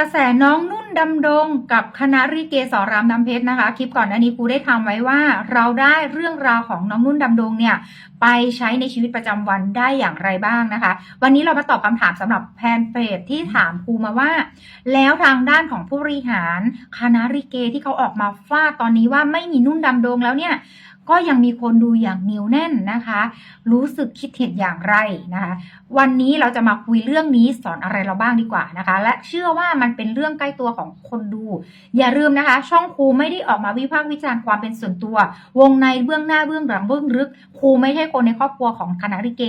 กระแสน้องนุ่นดำดงกับคณะริเกสรรามน้ำเพชรนะคะ คลิปก่อนอันนี้ครูได้ทำไว้ว่า เราได้เรื่องราวของน้องนุ่นดำดงเนี่ย ไปใช้ในชีวิตประจำวันได้อย่างไรบ้างนะคะ วันนี้เรามาตอบคำถามสำหรับแฟนเพจที่ถามครูมาว่า แล้วทางด้านของผู้บริหารคณะริเกที่เขาออกมาฟาดตอนนี้ว่าไม่มีนุ่นดำดงแล้วเนี่ย ก็ยังมีคนดูอย่างเหนียวแน่นนะคะ รู้สึกคิดเห็นอย่างไรนะคะ วันนี้เราจะมาคุยเรื่องนี้สอนอะไรเราบ้างดีกว่านะคะ และเชื่อว่ามันเป็นเรื่องใกล้ตัวของคนดู อย่าลืมนะคะ ช่องครูไม่ได้ออกมาวิพากษ์วิจารณ์ความเป็นส่วนตัว วงในเบื้องหน้าเบื้องหลังเบื้องลึก ครูไม่ใช่คนในครอบครัวของคณะริเก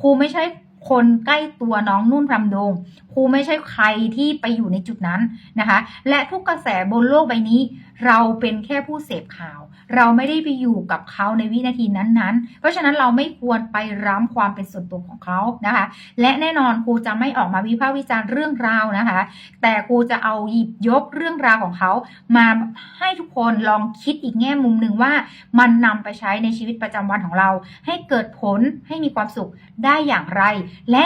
ครูไม่ใช่ คนใกล้ตัวน้องนุ่นรำดง ครูไม่ใช่ใครที่ไปอยู่ในจุดนั้นนะคะ และทุกกระแสบนโลกใบนี้ เราเป็นแค่ผู้เสพข่าว เราไม่ได้ไปอยู่กับเขาในวินาทีนั้นๆ เพราะฉะนั้นเราไม่ควรไปร้ำความเป็นส่วนตัวของเขานะคะ และแน่นอนครูจะไม่ออกมาวิพากษ์วิจารณ์เรื่องราวนะคะ แต่ครูจะเอาหยิบยกเรื่องราวของเขา มาให้ทุกคนลองคิดอีกแง่มุมหนึ่งว่า มันนำไปใช้ในชีวิตประจำวันของเรา ให้เกิดผลให้มีความสุขได้อย่างไรและ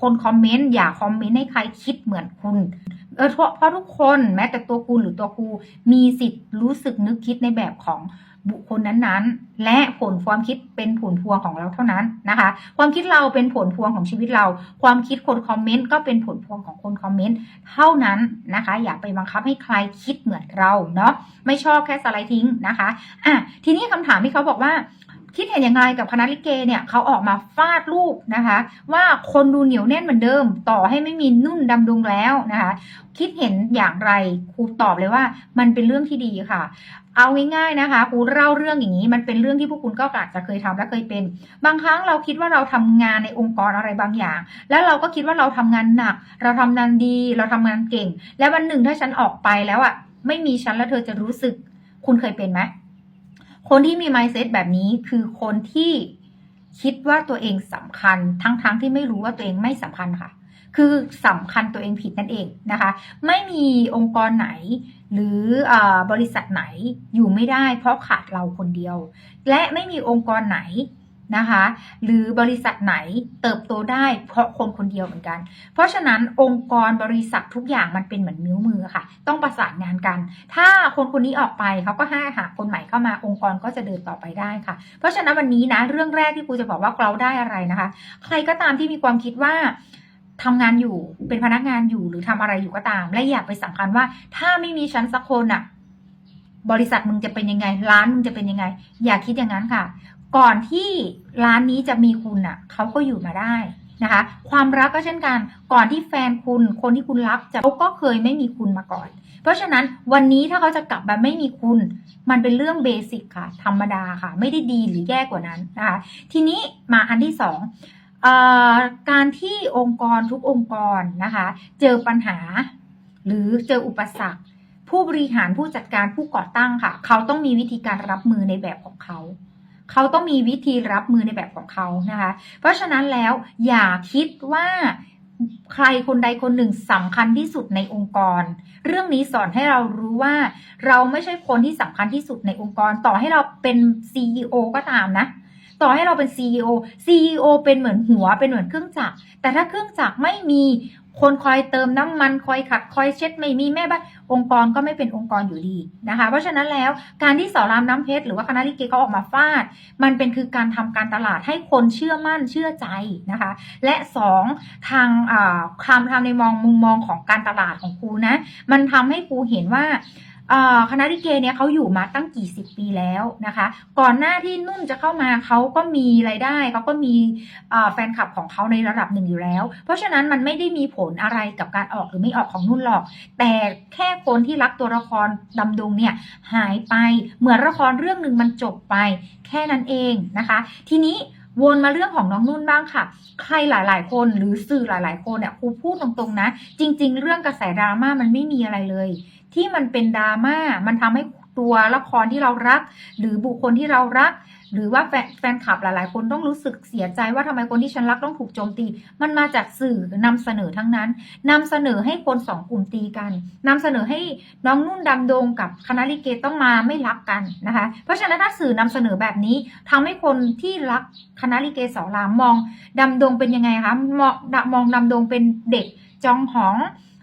คนคอมเมนต์อย่าคอมเมนต์ให้ใครคิดเหมือนคุณเออเพราะเพราะทุกคนแม้แต่ตัวคุณหรือตัวครูมีสิทธิ์รู้สึกนึกคิดในแบบของบุคคลนั้นๆ และผลความคิดเป็นผลพวงของเราเท่านั้นนะคะ ความคิดเราเป็นผลพวงของชีวิตเรา ความคิดคนคอมเมนต์ก็เป็นผลพวงของคนคอมเมนต์เท่านั้นนะคะ อย่าไปบังคับให้ใครคิดเหมือนเราเนาะไม่ชอบแค่สไลด์ทิ้งนะคะอะทีนี้คำถามที่เขาบอกว่า คิดเห็นยังไงกับคณะลิเกเนี่ยเขาออกมาฟาดรูปนะคะ ว่าคนดูเหนียวแน่นเหมือนเดิม ต่อให้ไม่มีนุ่นดำดงแล้วนะคะ คิดเห็นอย่างไรครูตอบเลยว่า มันเป็นเรื่องที่ดีค่ะ เอาง่ายๆนะคะครูเล่าเรื่องอย่างนี้ มันเป็นเรื่องที่พวกคุณก็อาจจะเคยทำและเคยเป็น บางครั้งเราคิดว่าเราทำงานในองค์กรอะไรบางอย่าง แล้วเราก็คิดว่าเราทำงานหนัก เราทำงานดี เราทำงานเก่ง แล้ววันหนึ่งถ้าฉันออกไปแล้วอะไม่มีฉันแล้วเธอจะรู้สึก คุณเคยเป็นไหม คนที่มี mindset แบบนี้คือคนที่คิดว่าตัวเองสำคัญทั้งๆทที่ไม่รู้ว่าตัวเองไม่สำคัญค่ะ คือสำคัญตัวเองผิดนั่นเองนะคะ ไม่มีองค์กรไหน หรืออบริษัทไหนอยู่ไม่ได้ เพราะขาดเราคนเดียว และไม่มีองค์กรไหน นะคะ หรือบริษัทไหนเติบโตได้เพราะคนคนเดียวเหมือนกัน เพราะฉะนั้นองค์กรบริษัททุกอย่างมันเป็นเหมือนนิ้วมือค่ะ ต้องประสานงานกัน ถ้าคนคนนี้ออกไปเขาก็ให้หาคนใหม่เข้ามาองค์กรก็จะเดินต่อไปได้ค่ะ เพราะฉะนั้นวันนี้นะเรื่องแรกที่ครูจะบอกว่าเราได้อะไรนะคะ ใครก็ตามที่มีความคิดว่าทำงานอยู่เป็นพนักงานอยู่หรือทำอะไรอยู่ก็ตาม และอยากไปสำคัญว่า ถ้าไม่มีฉันสักคนอะบริษัทมึงจะเป็นยังไง ร้านมึงจะเป็นยังไง อย่าคิดอย่างนั้นค่ะ ก่อนที่ร้านนี้จะมีคุณอะเขาก็อยู่มาได้นะคะ ความรักก็เช่นกัน ก่อนที่แฟนคุณ คนที่คุณรักจะเขาก็เคยไม่มีคุณมาก่อน เพราะฉะนั้นวันนี้ถ้าเขาจะกลับมาไม่มีคุณ มันเป็นเรื่องเบสิกค่ะ ธรรมดาค่ะ ไม่ได้ดีหรือแย่กว่านั้นนะคะ ทีนี้มาอันที่สองออการที่องค์กรทุกองค์กรนะคะ เจอปัญหาหรือเจออุปสรรค ผู้บริหารผู้จัดการผู้ก่อตั้งค่ะ เขาต้องมีวิธีการรับมือในแบบของเขา เขาต้องมีวิธีรับมือในแบบของเขานะคะ เพราะฉะนั้นแล้วอย่าคิดว่าใครคนใดคนหนึ่งสำคัญที่สุดในองค์กร เรื่องนี้สอนให้เรารู้ว่า เราไม่ใช่คนที่สำคัญที่สุดในองค์กร ต่อให้เราเป็น CEO ก็ตามนะ ต่อให้เราเป็น CEO CEO เป็นเหมือนหัวเป็นเหมือนเครื่องจักรแต่ถ้าเครื่องจักรไม่มีคนคอยเติมน้ำมันคอยขัดคอยเช็ดไม่มีแม่บ้านองค์กรก็ไม่เป็นองค์กรอยู่ดีนะคะ เพราะฉะนั้นแล้วการที่สอรามน้ำเพชรหรือว่าคณะลิเกเขาออกมาฟาด มันเป็นคือการทำการตลาดให้คนเชื่อมั่นเชื่อใจนะคะ และสองทางความทำในมองมุมมองของการตลาดของครูนะ มันทำให้ครูเห็นว่า คณะลิเกเนี่ยเขาอยู่มาตั้งกี่สิบปีแล้วนะคะ ก่อนหน้าที่นุ่นจะเข้ามาเขาก็มีรายได้เขาก็มีแฟนคลับของเขาในระดับหนึ่งอยู่แล้ว เพราะฉะนั้นมันไม่ได้มีผลอะไรกับการออกหรือไม่ออกของนุ่นหรอก แต่แค่คนที่รักตัวละครดำดงเนี่ยหายไปเหมือนละครเรื่องหนึ่งมันจบไป แค่นั้นเองนะคะ ทีนี้วนมาเรื่องของน้องนุ่นบ้างค่ะ ใครหลาย ๆ คนหรือสื่อหลาย ๆ คนเนี่ยครูพูดตรง ๆ นะ จริง ๆ เรื่องกระแสดราม่ามันไม่มีอะไรเลย ที่มันเป็นดราม่ามันทำให้ตัวละครที่เรารัก หรือบุคคลที่เรารัก หรือว่าแฟนแฟนคลับหลาย ๆ คนต้องรู้สึกเสียใจว่าทำไมคนที่ฉันรักต้องถูกโจมตี มันมาจากสื่อนำเสนอทั้งนั้นนำเสนอให้คนสองกลุ่มตีกันนำเสนอให้น้องนุ่นดำดงกับคณะลิเกต้องมาไม่รักกันนะคะ เพราะฉะนั้นถ้าสื่อนำเสนอแบบนี้ทำให้คนที่รักคณะลิเกสอนรามมองดำดงเป็นยังไงคะมองมองดำดงเป็นเด็กจองหอง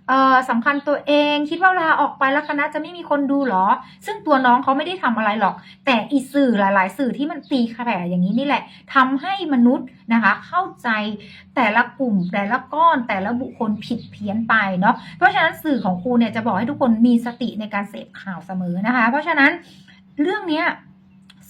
เอ่อสำคัญตัวเองคิดว่าลาออกไปแล้วคณะจะไม่มีคนดูหรอ ซึ่งตัวน้องเขาไม่ได้ทำอะไรหรอก แต่อีสื่อหลาย ๆ สื่อที่มันตีแผ่อย่างนี้นี่แหละทำให้มนุษย์นะคะเข้าใจแต่ละกลุ่มแต่ละก้อนแต่ละบุคคลผิดเพี้ยนไปเนาะเพราะฉะนั้นสื่อของครูเนี่ยจะบอกให้ทุกคนมีสติในการเสพข่าวเสมอนะคะ เพราะฉะนั้นเรื่องเนี้ย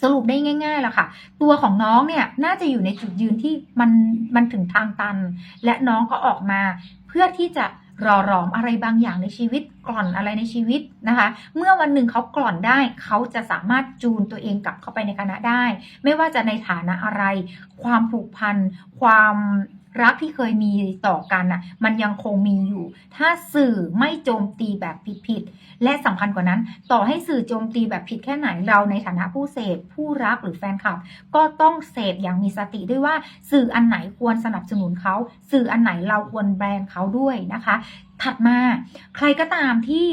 สรุปได้ง่ายๆแล้วค่ะ ตัวของน้องเนี่ยน่าจะอยู่ในจุดยืนที่มันมันถึงทางตัน และน้องก็ออกมาเพื่อที่จะ รอรอมอะไรบางอย่างในชีวิตกล่อนอะไรในชีวิตนะคะ เมื่อวันหนึ่งเขากล่อนได้เขาจะสามารถจูนตัวเองกลับเข้าไปในคณะได้ ไม่ว่าจะในฐานะอะไร ความผูกพัน ความ รักที่เคยมีต่อกันน่ะ มันยังคงมีอยู่ ถ้าสื่อไม่โจมตีแบบผิดๆและสำคัญกว่านั้น ต่อให้สื่อโจมตีแบบผิดแค่ไหนเราในฐานะผู้เสพผู้รักหรือแฟนคลับ ก็ต้องเสพอย่างมีสติด้วยว่า สื่ออันไหนควรสนับสนุนเขา สื่ออันไหนเราควรแบรนด์เขาด้วยนะคะ ถัดมาใครก็ตามที่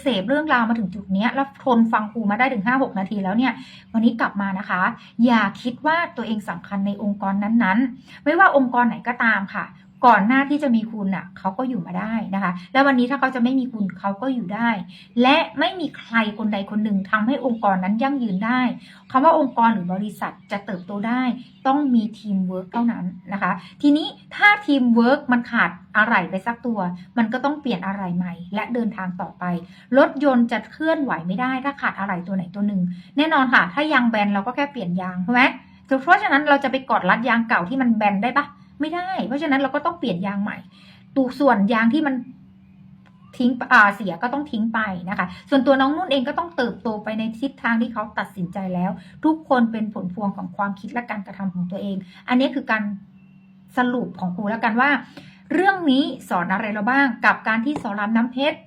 เสพเรื่องราวมาถึงจุดนี้แล้วทนฟังครูมาได้ถึง 5-6 นาทีแล้วเนี่ย วันนี้กลับมานะคะ อย่าคิดว่าตัวเองสำคัญในองค์กรนั้นๆ ไม่ว่าองค์กรไหนก็ตามค่ะ ก่อนหน้าที่จะมีคุณน่ะเขาก็อยู่มาได้นะคะ แล้ววันนี้ถ้าเขาจะไม่มีคุณเขาก็อยู่ได้ และไม่มีใครคนใดคนหนึ่งทำให้องค์กรนั้นยั่งยืนได้คำว่าองค์กรหรือบริษัทจะเติบโตได้ ต้องมีทีมเวิร์กเท่านั้นนะคะ ทีนี้ถ้าทีมเวิร์กมันขาดอะไรไปสักตัว มันก็ต้องเปลี่ยนอะไรใหม่ และเดินทางต่อไปรถยนต์จะเคลื่อนไหวไม่ได้ ถ้าขาดอะไรตัวไหนตัวหนึ่งแน่นอนค่ะ ถ้ายางแบนเราก็แค่เปลี่ยนยางใช่ไหมเพราะฉะนั้นเราจะไปกอดรัดยางเก่าที่มันแบนได้ปะ ไม่ได้ เพราะฉะนั้นเราก็ต้องเปลี่ยนยางใหม่ตูส่วนยางที่มันทิ้งอ่าเสียก็ต้องทิ้งไปนะคะ ส่วนตัวน้องนุ่นเองก็ต้องเติบโตไปในทิศทางที่เขาตัดสินใจแล้ว ทุกคนเป็นผลพวงของความคิดและการกระทำของตัวเอง อันนี้คือการสรุปของครูแล้วกันว่า เรื่องนี้สอนอะไรเราบ้างกับการที่สอนรามน้ำเพชร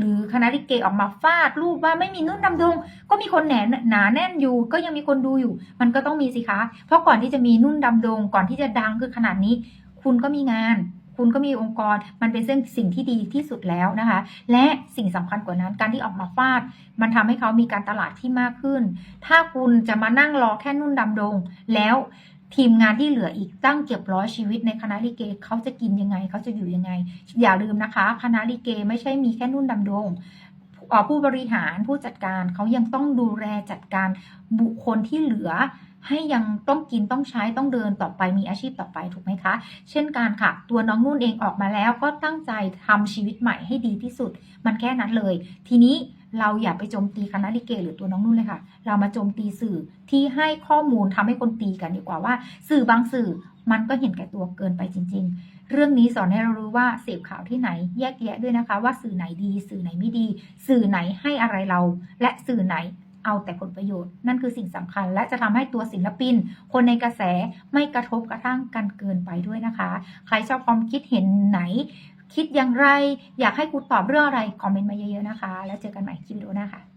หรือคณะลิเกออกมาฟาดรูปว่าไม่มีนุ่นดำดง ก็มีคนแหนหนาแน่นอยู่ ก็ยังมีคนดูอยู่ มันก็ต้องมีสิคะ เพราะก่อนที่จะมีนุ่นดำดง ก่อนที่จะดังคือขนาดนี้ คุณก็มีงาน คุณก็มีองค์กร มันเป็นเส้นสิ่งที่ดีที่สุดแล้วนะคะ และสิ่งสำคัญกว่านั้นการที่ออกมาฟาด มันทำให้เขามีการตลาดที่มากขึ้น ถ้าคุณจะมานั่งรอแค่นุ่นดำดง แล้ว ทีมงานที่เหลืออีกตั้งเก็บร้อยชีวิตในคณะลิเกเขาจะกินยังไงเขาจะอยู่ยังไง อย่าลืมนะคะ คณะลิเกไม่ใช่มีแค่นุ่นดำดงเอ่อผู้บริหารผู้จัดการเขายังต้องดูแลจัดการบุคคลที่เหลือ ให้ยังต้องกินต้องใช้ต้องเดินต่อไปมีอาชีพต่อไปถูกไหมคะ เช่นกันค่ะ ตัวน้องนุ่นเองออกมาแล้วก็ตั้งใจทำชีวิตใหม่ให้ดีที่สุด มันแค่นั้นเลย ทีนี้ เราอย่าไปโจมตีคณะลิเก หรือตัวน้องนุ่นเลยค่ะ เรามาโจมตีสื่อที่ให้ข้อมูลทำให้คนตีกันดีกว่าว่า สื่อบางสื่อมันก็เห็นแก่ตัวเกินไปจริง ๆ เรื่องนี้สอนให้เรารู้ว่าเสพข่าวที่ไหนแยกแยะด้วยนะคะ ว่าสื่อไหนดี สื่อไหนไม่ดี สื่อไหนให้อะไรเรา และสื่อไหนเอาแต่ผลประโยชน์นั่นคือสิ่งสำคัญ และจะทำให้ตัวศิลปิน คนในกระแสไม่กระทบกระทั่งกันเกินไปด้วยนะคะ ใครชอบความคิดเห็นไหน คิดอย่างไร อยากให้กูตอบเรื่องอะไร คอมเมนต์มาเยอะๆนะคะ แล้วเจอกันใหม่คลิปวิดีโอหน้าค่ะ